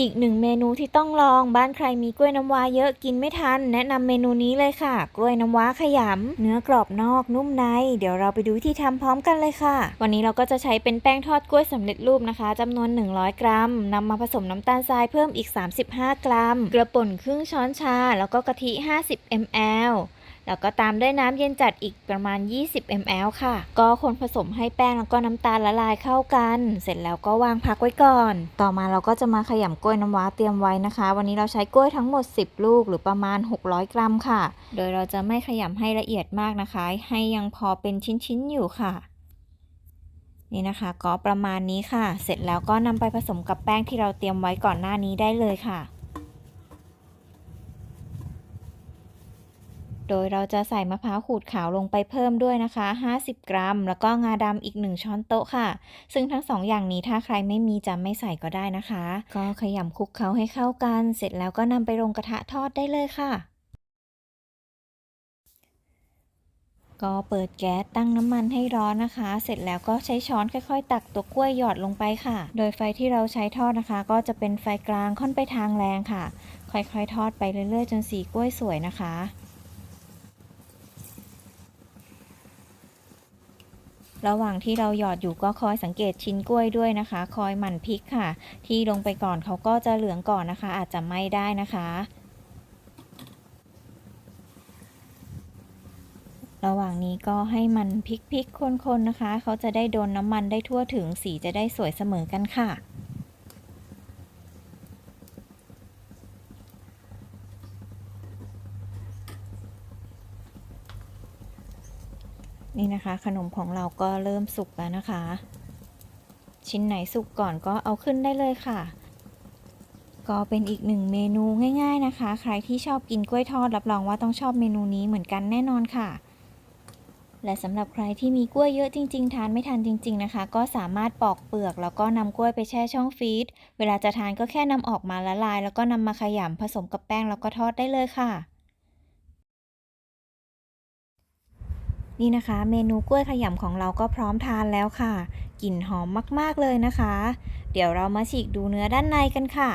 อีกหนึ่งเมนูที่ต้องลองบ้านใครมีกล้วยน้ำว้าเยอะกินไม่ทัน แนะนำเมนูนี้เลยค่ะ กล้วยน้ำว้าขยำเนื้อกรอบนอกนุ่มใน เดี๋ยวเราไปดูวิธีทำพร้อมกันเลยค่ะ วันนี้เราก็จะใช้เป็นแป้งทอดกล้วยสำเร็จรูปนะคะจำนวน 100 กรัมนำมาผสมน้ำตาลทรายเพิ่มอีก 35 กรัม เกลือป่นครึ่งช้อนชา แล้วก็กะทิ 50 ml แล้วก็ตามด้วยน้ำเย็นจัดอีกประมาณ 20 ml ค่ะ ก็คนผสมให้แป้งแล้วก็น้ำตาลละลายเข้ากัน เสร็จแล้วก็วางพักไว้ก่อน ต่อมาเราก็จะมาขยำกล้วยน้ำว้าเตรียมไว้นะคะ วันนี้เราใช้กล้วยทั้งหมด 10 ลูกหรือประมาณ 600 กรัมค่ะ โดยเราจะไม่ขยำให้ละเอียดมากนะคะ ให้ยังพอเป็นชิ้นๆอยู่ค่ะนี่นะคะก็ประมาณนี้ค่ะ เสร็จแล้วก็นำไปผสมกับแป้งที่เราเตรียมไว้ก่อนหน้านี้ได้เลยค่ะ โดยเราจะใส่มะพร้าวขูดขาวลงไปเพิ่มด้วยนะคะ 50 กรัม แล้วก็งาดำอีก 1 ช้อนโต๊ะค่ะ ซึ่งทั้งสองอย่างนี้ถ้าใครไม่มีจะไม่ใส่ก็ได้นะคะ ก็ขยำคลุกเคล้าให้เข้ากัน เสร็จแล้วก็นำไปลงกระทะทอดได้เลยค่ะ ก็เปิดแก๊สตั้งน้ำมันให้ร้อนนะคะ เสร็จแล้วก็ใช้ช้อนค่อยๆ ตักตัวกล้วยหยอดลงไปค่ะ โดยไฟที่เราใช้ทอดนะคะ ก็จะเป็นไฟกลางค่อนไปทางแรงค่ะ ค่อยๆ ทอดไปเรื่อยๆ จนสีกล้วยสวยนะคะ ระหว่างที่เราหยอดอยู่ก็คอยสังเกตชิ้นกล้วยด้วยนะคะ คอยหมั่นพริกค่ะ ที่ลงไปก่อนเขาก็จะเหลืองก่อนนะคะ อาจจะไหม้ได้นะคะระหว่างนี้ก็ให้มันพลิกๆคนๆนะคะ เขาจะได้โดนน้ำมันได้ทั่วถึงสีจะได้สวยเสมอกันค่ะ นี่นะคะ ขนมของเราก็เริ่มสุกแล้วนะคะ ชิ้นไหนสุกก่อนก็เอาขึ้นได้เลยค่ะ ก็เป็นอีกหนึ่งเมนูง่าย ๆนะคะ ใครที่ชอบกินกล้วยทอดรับรองว่าต้องชอบเมนูนี้เหมือนกันแน่นอนค่ะ และสำหรับใครที่มีกล้วยเยอะจริง ๆ ทานไม่ทันจริง ๆนะคะ ก็สามารถปอกเปลือก แล้วก็นำกล้วยไปแช่ช่องฟรีซเวลาจะทานก็แค่นำออกมาละลาย แล้วก็นำมาขยำผสมกับแป้งแล้วก็ทอดได้เลยค่ะ นี่นะคะ เมนูกล้วยขยำของเราก็พร้อมทานแล้วค่ะ กลิ่นหอมมากๆเลยนะคะ เดี๋ยวเรามาฉีกดูเนื้อด้านในกันค่ะ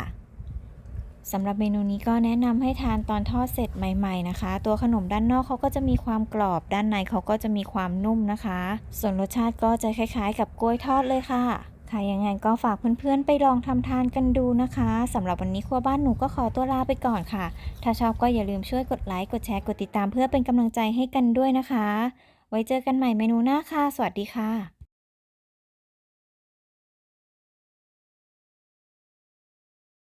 สำหรับเมนูนี้ก็แนะนำให้ทานตอนทอดเสร็จใหม่ ๆนะคะ ตัวขนมด้านนอกเขาก็จะมีความกรอบ ด้านในเขาก็จะมีความนุ่มนะคะ ส่วนรสชาติก็จะคล้าย ๆ กับกล้วยทอดเลยค่ะ ค่ะยังไงก็ฝากเพื่อนๆไปลองทำทานกันดูนะคะสำหรับวันนี้ครัวบ้านหนูก็ขอตัวลาไปก่อนค่ะ ถ้าชอบก็อย่าลืมช่วยกดไลค์กดแชร์กดติดตามเพื่อเป็นกำลังใจให้กันด้วยนะคะ ไว้เจอกันใหม่เมนูหน้าค่ะ สวัสดีค่ะ